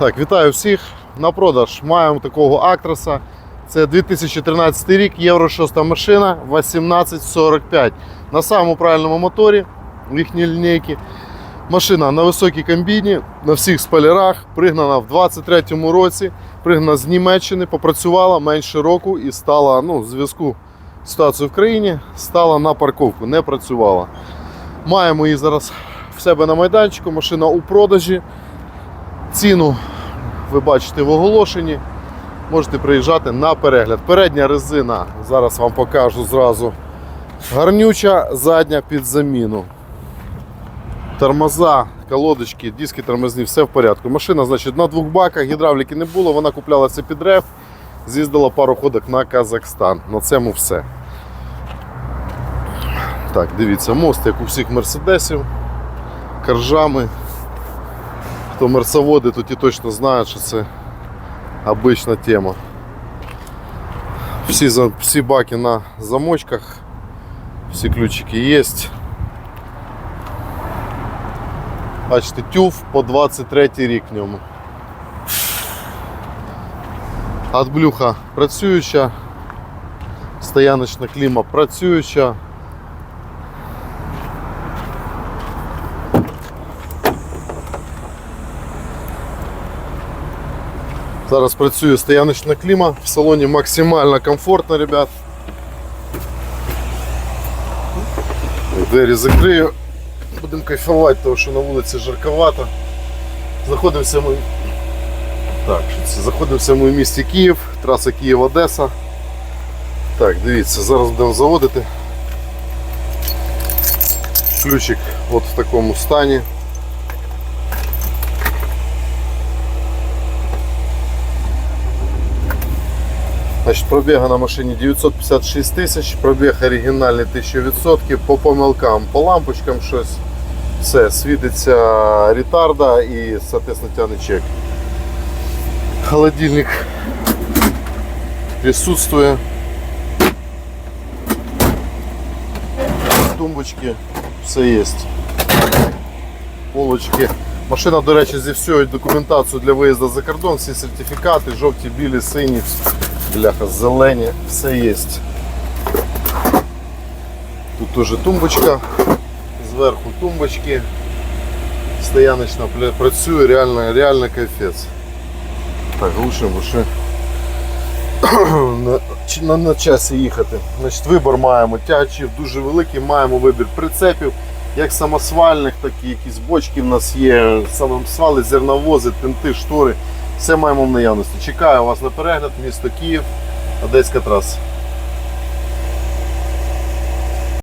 Так, вітаю всіх. На продаж маємо такого Актраса. Це 2013 рік, Євро 6 машина 1845. На самому правильному моторі в їхній лінійці. Машина на високій комбіні, на всіх спойлерах, пригнана в 23-му році, пригнана з Німеччини, попрацювала менше року і стала, ну, в зв'язку з ситуацією в країні, стала на парковку, не працювала. Маємо її зараз в себе на майданчику, машина у продажі. Ціну ви бачите в оголошенні. Можете приїжджати на перегляд. Передня резина, зараз вам покажу зразу. Гарнюча, задня під заміну. Тормоза, колодочки, диски тормозні, все в порядку. Машина, значить, на двох баках, гідравліки не було, вона куплялася під реф, з'їздила пару ходок на Казахстан. На цьому все. Так, дивіться, мост, як у всіх мерседесів, коржами. Хто мерсоводи, то ті точно знають, що це обична тема. Всі, за- всі баки на замочках, всі ключики є. Бачите, тюф по 23 рік в ньому. Адблюха працююча, стояночна кліма працююча. Зараз працює стояночна кліма, в салоні максимально комфортно, ребят. Двері закрию. Будемо кайфувати, тому що на вулиці жарковато. Знаходимося ми. Так. Знаходимося ми в місті Київ, траса Київ-Одеса. Так, дивіться, зараз будемо заводити. Ключик от в такому стані. Значить, пробіга на машині 956 тисяч, пробіг оригінальний 1000%, по помилкам, по лампочкам щось. Все, світиться ретарда і, соответственно, тягне чек. Холодильник присутствує. Тумбочки, все є. Полочки. Машина, до речі, зі всією документацією для виїзду за кордон, всі сертифікати, жовті, білі, сині, бляха, зелені, все є. Тут теж тумбочка, зверху тумбочки. Стояночна працює, реально, реально кайфець. Так, бо ще на, на, на часі їхати. Значить, вибір маємо тячів, дуже великий, маємо вибір прицепів, як самосвальних, так і якісь бочки в нас є, самосвали, зерновози, тинти, штори. Все маємо в наявності. Чекаю вас на перегляд, місто Київ, Одеська траса.